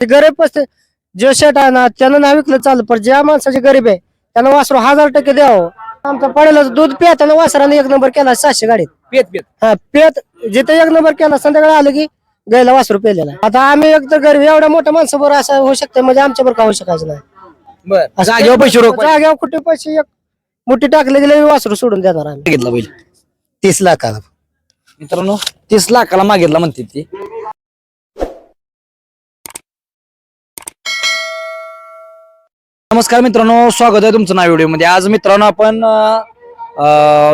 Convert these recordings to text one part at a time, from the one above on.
ते गरीब असते जे शेट आहे ना त्यानं नाही विकलं चाललं पण ज्या माणसाचे गरीब आहे त्यानं वासरू हजार टक्के द्यावं. आमचा पडेल दूध पिताना वासराने एक नंबर केला सहाशे गाडीत. पेत पेत. हा पेत जिथे एक नंबर केला संध्याकाळी आलं की गायला वासरू पेलेला. आता आम्ही एक तर गरीब एवढ्या मोठ्या माणसाबरोबर असं होऊ शकतं म्हणजे आमच्या बरोबर का होऊ शकायचं नाही. बर. असं जागेवर पैसे रोख पाहिजे. जागेवर कुठे पैसे एक मुठी टाकले गेले वासरू सोडून देणार आम्ही. घेतला बैल. तीस लाखाला. मित्रांनो तीस लाखाला मागितला म्हणते ती. नमस्कार मित्रांनो स्वागत आहे तुमचं नाव व्हिडिओमध्ये आज मित्रांनो आपण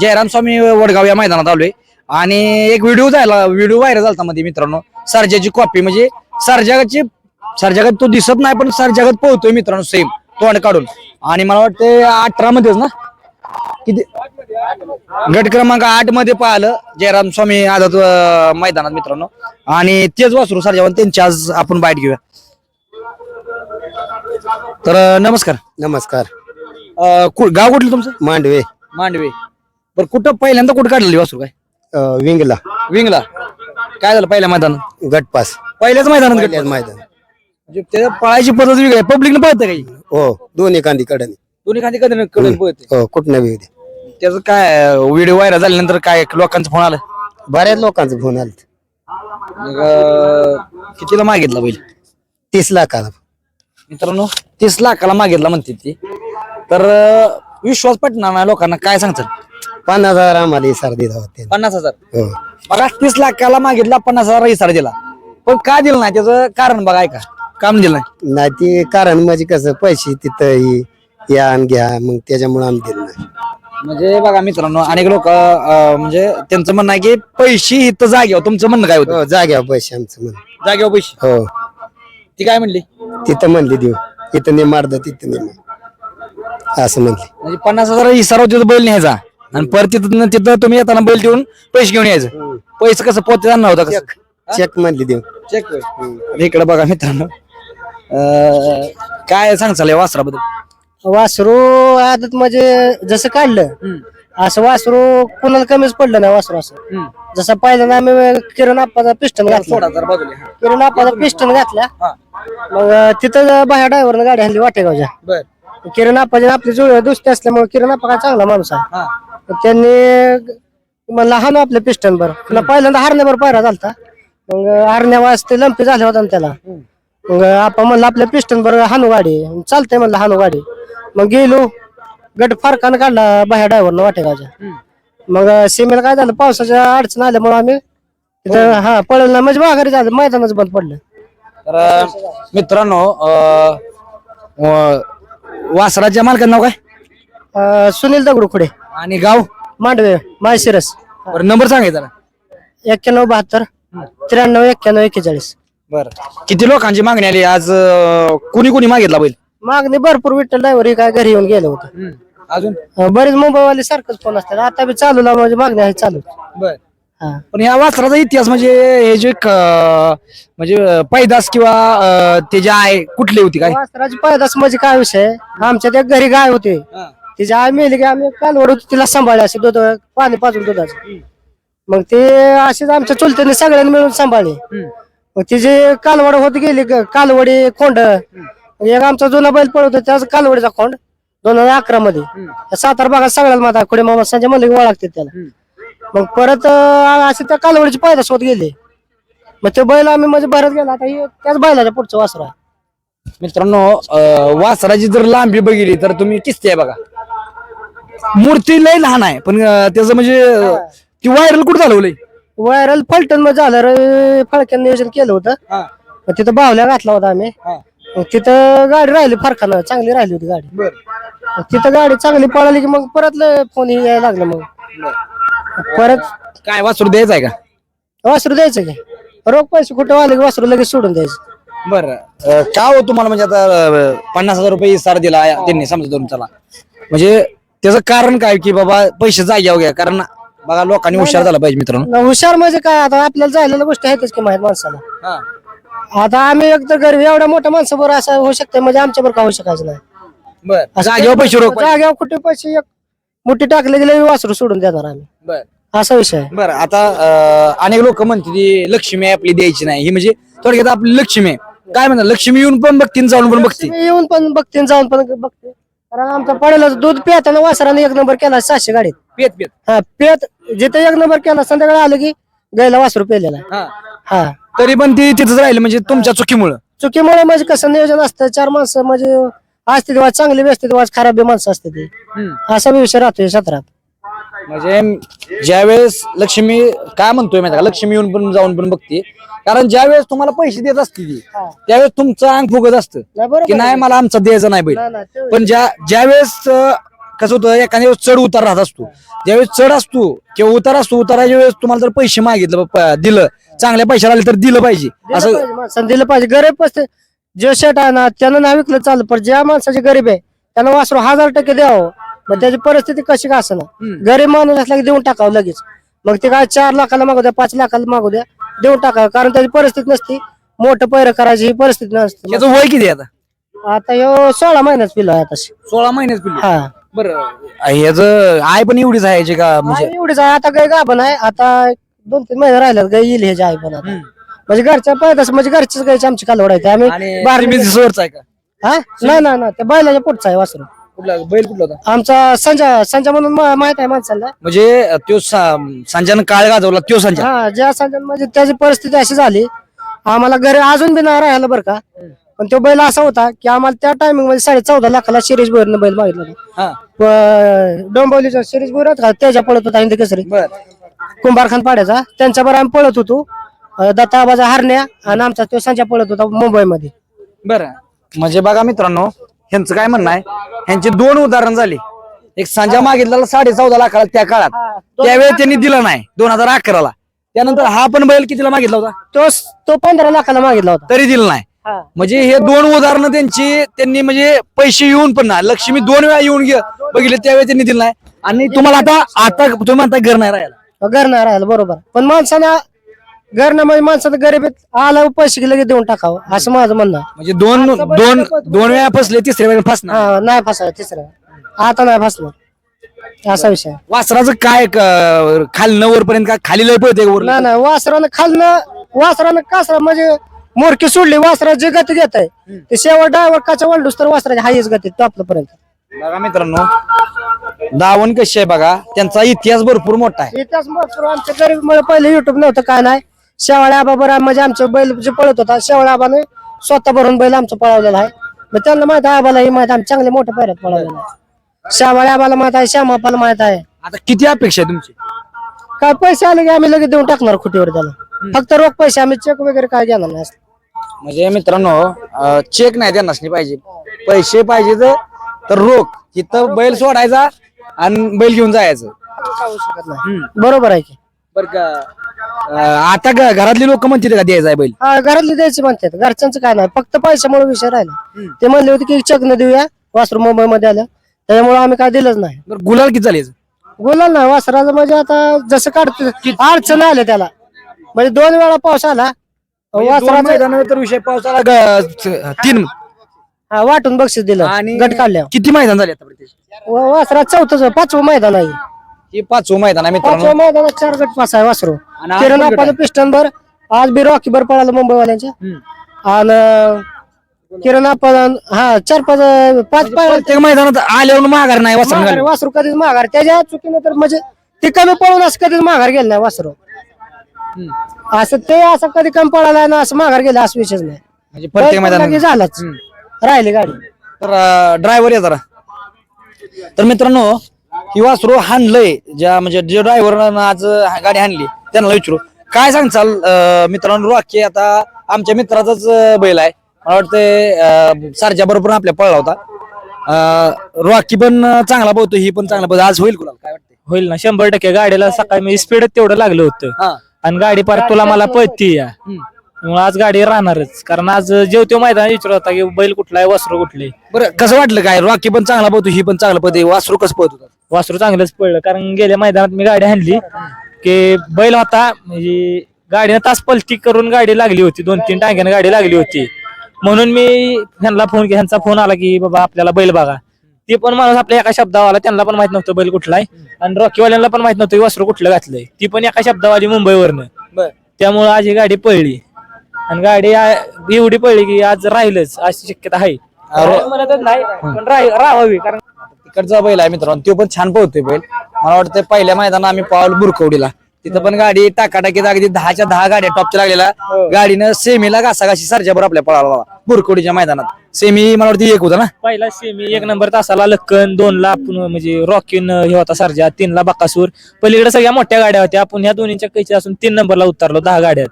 जयराम स्वामी वडगाव या मैदानात आलोय. आणि एक व्हिडिओ झाला व्हिडिओ व्हायरल झाला मध्ये मित्रांनो. सर्जाची कॉपी म्हणजे सर्जाची सर्जागत तो दिसत नाही पण सर्जागत पोहतोय मित्रांनो सेम तोंड काढून. आणि मला वाटतं अठरा मध्येच ना? किती? गट क्रमांक आठमध्ये पाहिलं जयराम स्वामी आझाद मैदानात मित्रांनो. आणि तेच वासरू सरजावन त्यांची आज आपण बाईट घेऊया. तर अं, नमस्कार. नमस्कार. अं, कु- गाव कुठलं तुमचं? मांडवे. मांडवे. बरं कुठं पहिल्यांदा कुठं काढलेली वासरू काय? अं, विंगला. विंगला. काय झालं पहिल्या मैदानात? गटपास. पहिल्याच मैदानात मैदान म्हणजे त्याच्या पळायची पद्धत वेगळी आहे. पब्लिकनं पळतं काही हो? दोन्ही कांदी कडे दोन्ही खाली कधी कडून पळते. हो कुठं बी दे. त्याचं काय व्हिडिओ व्हायरल झाल्यानंतर काय लोकांचा फोन आला? बऱ्याच लोकांचं फोन आलं मग, अं, कितीला मागितला बैल? तीस लाखाला. मित्रांनो तीस लाखाला मागितला म्हणते ती. तर अं, विश्वास पटणार ना लोकांना काय सांगतात? पन्नास हजार आम्हाला इसार दिला होते पन्नास हजार? हो. बघा तीस लाखाला मागितला पन्नास हजार इसारा दिला. पण का दिला नाही त्याचं कारण बघा ऐका. काम दिलं नाही. नाही ते कारण म्हणजे कसं पैसे तिथं ही या आणि घ्या मग त्याच्यामुळे आम्ही दिलं नाही. म्हणजे बघा मित्रांनो अनेक लोक म्हणजे त्यांचं म्हणणं आहे की पैसे इथं जाग्यावर तुमचं म्हणणं काय होतं? हो पैसे आमचं म्हण जाग्यावर पैसे? हो. ती काय म्हणली? तिथं म्हणली देऊ. इथं नाही मारद तिथं नाही असं म्हणली. म्हणजे पन्नास हजार इसारा तिथं बैल न्यायचा. आणि परत तिथं तिथं तुम्ही येताना बैल देऊन पैसे घेऊन यायचं. पैसे कसं पोते आणणार होता कसं? चेक. म्हणली देऊ. चेक. इकडे बघा मित्रांनो. अं, काय सांगचाल या वासराबद्दल? वासरू आदत म्हणजे जसं काढलं असं वासरू कुणाला कमीच पडलं नाही वासरू असं. जसं पहिल्यांदा आम्ही किरण आप्पाचा पिस्टन घातला. सोडा जरा बाजूला हा. किरण आप्पाचा पिस्टन घातला. हा. मग तिथं बाहेर ड्रायव्हरनं गाडी हल्ली वाटेगावच्या. बर. किरण आप्पाची आपली जुळ दुसते असल्यामुळे किरण आप्पा काय चांगला माणूस आहे. हा. त्यांनी म्हणलं हाणू आपल्या पिस्टन बर. पुन्हा पहिल्यांदा हरण्यावर पायरा झालता. मग हरण्या वाजते लंपी झाले होता ना त्याला. मग आपण म्हणलं आपल्या पिस्टन बर हानू गाडी. चालतंय म्हणलं हानू गाडी. मग गेलो. गट फारकानं काढला बाहेर ड्रायव्हरनं वाटेगावच्या मग सीमेला काय झालं पावसाच्या अडचण आल्यामुळे आम्ही तिथं हा. पळलं नाही. म्हणजे माघारी झालं मैदानच बंद पडलं. तर अं, मित्रांनो अं, व- वासराच्या मालकाचं नाव काय? अं, सुनील दगडूखुडे. आणि गाव? मांडवे माळशिरस. बरं नंबर सांगायचा ना एक्क्याण्णव बहात्तर त्र्याण्णव एक्क्याण्णव एक्केचाळीस. बर. किती लोकांची मागणी आली? आज अं, कुणी कुणी मागितला बैल? मागणी भरपूर विठ्ठल ड्रायव्हर काय घरी येऊन गेलं होतं. अजून? अं, बरेच मुंबईवाले सारखंच फोन असतात. आता बी चालू लावून म्हणजे मागणी आहे चालू बर. हा. पण या वासराचा इतिहास म्हणजे हे जे क- म्हणजे अं, पैदास किंवा अं, ते जे आहे कुठली होती काय? वासराची पैदास म्हणजे काय विषय? आमच्या त्या घरी गाय होती. तिची आई मेली की आम्ही कालवड होती तिला सांभाळले असे दूध पाणी पाजून दुधाचं. मग ते असेच आमच्या चुलत्याने सगळ्यांनी मिळून सांभाळले. मग तिची कालवड होत गेली ग- कालवडी खोंड एक आमचा जुना बैल पळत होता त्याचा कालवडीचा खोंड. दोन हजार अकरा मध्ये त्या सातारा भागात सगळ्याला माता खुडे मामा संजय मल्लिक ओळखते त्याला. मग परत अं, असे त्या कालवडीची पैदास होत गेले. मग ते बैल आम्ही म्हणजे भरत गेला. आता हे त्याच बैलाच्या पुढचं वासरा मित्रांनो अं, वासराची जर लांबी बघितली तर तुम्ही किस्ती आहे बघा. मूर्ती लय लहान आहे पण अं, त्याचं म्हणजे अं, ती व्हायरल कुठं झालं लय? व्हायरल फलटणमध्ये झालं. रे फळक्यानं नियोजन केलं होतं. मग तिथं बावल्या घातला होता आम्ही. मग तिथं गाडी राहिली फारखानं चांगली राहिली होती गाडी. बर. तिथं गाडी चांगली पळाली की मग परत फोन यायला लागलं मग. परत काय वासरू द्यायचं आहे का? वासरू द्यायचं की. रोख पैसे कुठं आले की वासरू लगेच सोडून द्यायचं. बर. का हो तुम्हाला म्हणजे आता अं, पन्नास हजार रुपये सार दिला त्यांनी समजा चला म्हणजे त्याचं कारण काय की बाबा पैसे जाग्यावर घ्या कारण बघा लोकांनी हुशार झाला पाहिजे मित्रांनो. न हुशार म्हणजे काय? आता आपल्याला जायला गोष्टी आहेतच की माहीत माणसाला. आता आम्ही एक तर गरीब एवढ्या मोठ्या माणसाबरोबर असं होऊ शकतं म्हणजे आमच्या बरोबर का होऊ शकायचं नाही. बर. असं जागेवर पैसे रोख पाहिजे. जाग्यावर कुठे पैसे एक मुठी टाकले गेले वासरू सोडून देणार आम्ही. बर. असा विषय आहे. बर आता अं, अनेक लोक म्हणते ती लक्ष्मी आहे आपली द्यायची नाही. ही म्हणजे थोडक्यात आपली लक्ष्मी आहे. काय म्हणतात? लक्ष्मी येऊन पण बघतीन जाऊन पण बघते मी येऊन पण बघते जाऊन पण बघते कारण आमचा पडेला दूध पिताना वासराने एक नंबर केला सहाशे गाडीत. पेत पेत हा पेत जिथे एक नंबर केला संध्याकाळी आलं की गायला वासरू पेलेला हा. हा. तरी पण ती तिथंच राहिली म्हणजे तुमच्या चुकीमुळं. चुकीमुळे म्हणजे कसं नियोजन असतं चार माणसं म्हणजे असते तेव्हा चांगली बी असते तेव्हा खराब बी माणसं असते ती. असा बी विषय राहतो या क्षेत्रात म्हणजे ज्यावेळेस लक्ष्मी काय म्हणतोय माहिती का? लक्ष्मी येऊन पण जाऊन पण बघते. कारण ज्यावेळेस तुम्हाला पैसे देत असते ती हा. त्यावेळेस तुमचं अंग फुगत असतं. नाही बरोबर की नाही मला आमचा द्यायचा नाही बैल. नाही, नाही, ते- पण ज्या ज्यावेळेस अं, कसं होतं एखाद्या वेळेस चढ उतार राहत असतो. ज्यावेळेस चढ असतो किंवा उतार असतो उताराच्या वेळेस तुम्हाला जर पैसे मागितलं प- दिलं चांगल्या पैशाला आले तर दिलं पाहिजे. दिलं असं पाहिजे माणसानं दिलं पाहिजे. गरीब पसते जे शेट आहे ना त्यानं नाही विकलं चाललं पण ज्या माणसाची गरीब आहे त्यानं वासरू हजार टक्के द्यावं. मग त्याची परिस्थिती कशी का असं गरीब माणूस असला की देऊन टाकावं लगेच. मग ते काय चार लाखाला मागू द्या पाच लाखाला मागू द्या देऊन टाकावं. कारण त्याची परिस्थिती नसती. मोठं पैर करायची ही परिस्थिती नसते. त्याचं वय किती आता? आता ह्यो सोळा महिन्यात पिलो आहे आता सोळा महिन्यात पिल्लू हा. बरं. याच आय पण एवढीच आहे याची का म्हणजे? आणि एवढीच आहे आता गाय गाभण आहे. आता दोन तीन महिने राहिल्यात गाय येईल ह्याची आई पण आता. म्हणजे घरच्या पैदास म्हणजे घरचीच गायची आमची कालवड आहे. आम्ही बाहेर बिझनेसवरच आहे का? हा? नाही नाही नाही. ते बैलाच्या पोटचा आहे वासरू. कुठला? बैल कुठला होता? आमचा संजय संजय म्हणून मा- माहीत आहे माणसाला. म्हणजे तो संजयनं काळ गाजवला तो संजय हा ज्या संजय म्हणजे त्याची परिस्थिती अशी झाली. आम्हाला घरी अजून बी नाही राहायला बरं का. पण तो बैल असा होता की आम्हाला त्या टायमिंगमध्ये साडे चौदा लाखाला शिरीष बोरनं बैल मागितला होता. हा. प- डोंबिवलीचा शिरीष बोर होता का त्याच्या पळत होता हिंदी केसरी. बर. कुंभारखान पाड्याचा. त्यांच्या बरोबर आम्ही पळत होतो. अं, दत्ताबाजा हरण्या आणि आमचा तो संजय पळत होता मुंबईमध्ये. बर. म्हणजे बघा मित्रांनो ह्यांचं काय म्हणणं आहे? ह्यांची दोन उदाहरण झाली. एक संजय मागितलेला साडे चौदा लाखाला त्या काळात. त्यावेळी त्यांनी दिला नाही दोन हजार अकराला. त्यानंतर हा पण बैल कितीला मागितला होता? तो तो पंधरा लाखाला मागितला होता. तरी दिला नाही. हा. म्हणजे हे दोन उदाहरणं त्यांची त्यांनी म्हणजे पैसे येऊन पण ना लक्ष्मी दोन वेळा येऊन गे बघितले त्यावेळी त्यांनी दिलं नाही. आणि तुम्हाला आता आता तुम्ही म्हणता घर नाही राहायला. घर नाही राहिलं बरोबर. पण माणसानं म्हणजे माणसानं गरीबीत आला पैसे लगेच देऊन टाकावं. असं माझं म्हणणं आहे. म्हणजे दोन दोन दोन वेळा फसले तिसऱ्या वेळा फसणार. हा नाही फसाय तिसरं आता नाही फसलं. असा विषय आहे. वासराचं काय क- खाली नवर पर्यंत काय? खाली लय पळते वर नाही नाही वासरानं खालनं वासरानं कासरा म्हणजे मोरकी सोडली वासरा जे गती घेत आहे ते शेवट डायवर काचा वाढलूस तर वासराची हायच गती टॉपला पर्यंत बघा मित्रांनो दावण कशी आहे बघा त्यांचा इतिहास भरपूर मोठा आहे. इतिहास भरपूर आमच्या गरीब मुळे पहिले युट्यूब नव्हतं काय नाही. शेवाळ्या आबा बरं म्हणजे आमचं बैल जे पळत होता शेवाळ्या आबाने स्वतः भरून बैल आमचं पळवलेला आहे. मग त्यांना माहीत आहे आबालाही माहीत आहे आम्ही चांगले मोठ्या पैऱ्यात पळवलेला आहे. शेवाळ्या आबाला माहीत आहे श्यामापाला माहीत आहे. आता किती अपेक्षा आहे तुमची? काय पैसे आले की आम्ही लगेच देऊन टाकणार खुटीवर त्याला. फक्त रोख पैसे आम्ही चेक वगैरे काय घेणार नाही म्हणजे मित्रांनो चेक नाही नाही पाहिजे. पैसे पाहिजे तर- तर रोख. तिथं बैल सोडायचा आणि बैल घेऊन जायचं. सांगू शकत नाही. बरोबर आहे की. बर का. आता घ- घरातली लोक म्हणतील का द्यायचा आहे बैल? हा घरातली द्यायची म्हणतात. घरच्यांचं काय नाही फक्त पैशामुळे विषय राहिला. ते म्हणले होते की चेक न देऊया वासरू मुंबई मध्ये आलं. त्याच्यामुळे आम्ही काय दिलंच नाही. बरं गुलाल किती झाले याचं? बोलाल ना वासराचं म्हणजे आता जसं काढतो अडचण आले त्याला. म्हणजे दोन वेळा पाऊस आला. म्हणजे वासराचं तर विषय पावसाला ग- तीन. हा, वाटून बक्षीस दिलं आणि गट काढल्यावर किती मैदान झाले आतापर्यंत त्याचे? व- वासरात चौथं पाचवं मैदान आहे. हे पाचवं मैदान आहे मित्रांनो. पाचवं मैदानात चार गट पास आहे वासरू. आणि आज किरण पिस्टन भर आज बी रॉकी भर पळाला मुंबईवाल्यांच्या. आणि किरण आपण हा चार पाच पाच पाय प्रत्येक मैदानात आल्यावर माघार नाही वासर माघार वासरू कधीच माघार. त्याच्या चुकीनं तर म्हणजे ते कमी पळून असं कधीच माघार गेलं नाही वासरू. असं ते असं कधी कमी पळाला ना असं माघार गेलं असं विषयच नाही. म्हणजे प्रत्येक बैल पळला की मैदानात झालाच राहिली गाडी. तर ड्रायव्हर या जरा. तर मित्रांनो ही वासरू हाणलंय ज्या म्हणजे जे ड्रायव्हर आज गाडी हाणली त्यांना विचारू. काय सांगचाल मित्रांनो रॉकी आता आमच्या मित्राचाच बैल आहे. मला वाटतं सारच्या बरोबर आपल्या पळला होता. रॉकी पण चांगला पोहतो ही पण चांगला पोहतो आज होईल कुणाला काय वाटतंय? होईल ना शंभर टक्के. गाडीला सकाळी मी स्पीड तेवढं लागलं होतं. हा. आणि गाडी परत तुला मला पळती या. आज गाडी राहणारच. कारण आज जेवतो मैदान विचारत होता की बैल कुठला आहे वासरू कुठले? बरं कसं वाटलं काय? रॉकी पण चांगला पोहतो ही पण चांगला पोहते वासरू कसं पोहत होता वासरू चांगलंच पडलं कारण गेल्या मैदानात मी गाडी आणली की बैल होता म्हणजे गाडीनं तास पलटी करून गाडी लागली होती. दोन तीन टांग्यानं गाडी लागली होती. म्हणून मी ह्यांना फोन ह्यांचा फोन आला की बाबा आपल्याला बैल बघा. ते पण माणूस आपल्या एका शब्दावर आला त्यांना पण माहीत नव्हतं बैल कुठला आहे आणि रॉकीवाल्यांना पण माहीत नव्हतं की वासरू कुठलं घातलंय. ती पण एका शब्दावर आली मुंबईवरनं त्यामुळे आज ही गाडी पळली. आणि गाडी आ- एवढी पडली की आज राहिलच अशी शक्यता आहे. म्हणतच नाही पण राही- राहावी कारण तिकडचा बैल आहे मित्रांनो तो पण छान पोहतोय बैल. मला वाटतं पहिल्या मैदानात आम्ही पावल बुरकवडीला. तिथं पण गाडी टाकाटाकीत अगदी दहाच्या दहा गाड्या टॉपच्या लागलेल्या. गाडीनं सेमीला घासाघाशी सरजाभर आपल्या पळाला बुरकवडीच्या मैदानात. सेमी मला वाटतं एक होता ना? पहिला सेमी एक नंबर तासाला लक्कन दोन ला आपण म्हणजे रॉकीन हे होता सर्जा तीन ला बकासूर. पलीकडे सगळ्या मोठ्या गाड्या होत्या. आपण ह्या दोन्हीच्या कैची असून तीन नंबरला उतरलो दहा गाड्यात.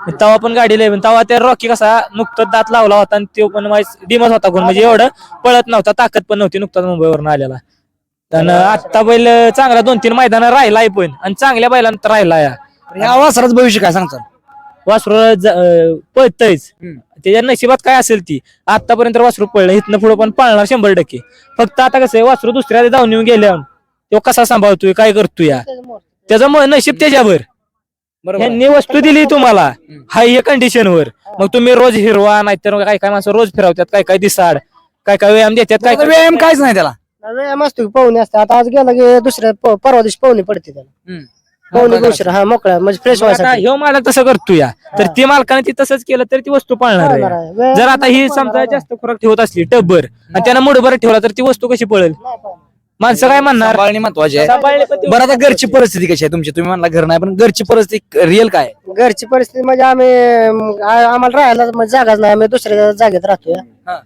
तेव्हा पण गाडी लय तेव्हा त्या रॉकी कसा नुकताच दात लावला होता आणि तो पण डिमच होता कोण? म्हणजे एवढं पळत नव्हता ताकद पण नव्हती नुकताच मुंबईवरून आलेला. आणि आता बैल चांगला दोन तीन मैदान राहिलाय पण आणि चांगल्या बैलांत राहिला या वासराच भविष्य काय सांगतात वासरू पळतयच. त्याच्या नशिबात काय असेल ती? आतापर्यंत वासरू पळलं इथनं पुढे पण पळणार शंभर टक्के. फक्त आता कसं आहे वासरू दुसऱ्या जाऊन येऊन गेल्यावर तो कसा सांभाळतोय काय करतोय? या त्याचं नशीब त्याच्यावर. आहे. यांनी वस्तू दिली तुम्हाला. हाय हे. कंडिशनवर मग तुम्ही रोज हिरवा नाहीतर काय काय माणसं रोज फिरवतात काय काय दिसाड काय काय व्यायाम देतात काय व्यायाम काहीच नाही त्याला. व्यायाम असतो की पाहुणे असते आता आज गेला की दुसऱ्या प- परवा दिवशी पाहुणे पडते त्याला. हम्म. पाहुणे हा मोकळा म्हणजे फ्रेश आता व्हायसाठी. ह्यो मालक तसं करतो या. तर ती मालकाने ती तसंच केलं तर ती वस्तू पाळणार पाळणार आहे. व्यायाम जर आता ही समजा जास्त खुराक ठेवत असली टब्बर आणि त्यानं मुठभर ठेवला तर ती वस्तू कशी पळेल? माणसं काय म्हणणार? सांभाळणी महत्वाची आहे. सांभाळणे पण ते- बरं आता घरची परिस्थिती कशी आहे तुमची? तुम्ही म्हणला घर नाही पण घरची परिस्थिती रिअल काय आहे? घरची परिस्थिती म्हणजे आम्ही अं, आ- आम्हाला राहायला म्हणजे जागाच नाही आम्ही दुसऱ्या जागेत राहतोय. हा.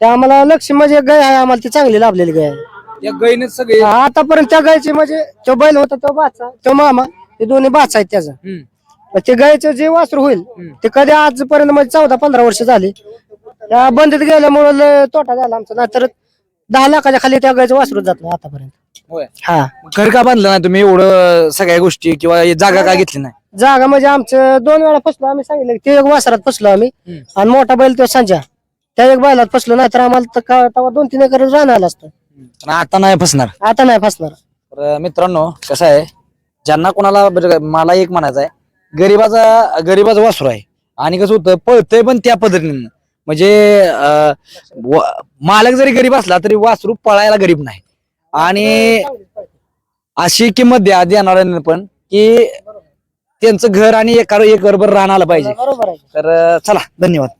त्या आम्हाला लक्ष म्हणजे गाय आहे आम्हाला ती चांगली लाभलेली गाय आहे. या गैने सगळे आतापर्यंत त्या गायची म्हणजे तो बैल होता तो बाचा तो मामा ते दोन्ही बाचा आहेत त्याचा. हम्म. ते गायचं जे वासरू होईल ते कधी आजपर्यंत म्हणजे चौदा पंधरा वर्ष झाली. त्या बंदीत गेल्यामुळे लय तोटा झाला आमचा. नाहीतर दहा लाखाच्या खाली त्या गायचं वासरू जात नाही आतापर्यंत. होय. हा. घर का बांधलं नाही तुम्ही? एवढं सगळ्या गोष्टी किंवा हे जागा का घेतली नाही? जागा म्हणजे आमचं दोन वेळा फसलो आम्ही सांगितलं की ते एक वासरात फसलो आम्ही. हम्म. आणि मोठा बैल तो संजा. त्या एक बैलात फसलो नाही तर आम्हाला तर का- तेव्हा दोन तीन एकर राहणार आलं असतं. पण आता नाही फसणार. आता नाही फसणार. तर मित्रांनो कसं आहे ज्यांना कोणाला बरं का, मला एक म्हणायचं आहे गरीबाचा गरीबाचा वासरू आहे. आणि कसं होतं पळतंय पण त्या पद्धतीनं. म्हणजे अं, व- मालक जरी गरीब असला तरी वासरू पळायला गरीब नाही. आणि अशी किंमत द्या देणाऱ्यांना पण की त्यांचं घर आणि एका एक बरोबर राहणार आलं पाहिजे. बरोबर आहे. तर अं, चला धन्यवाद.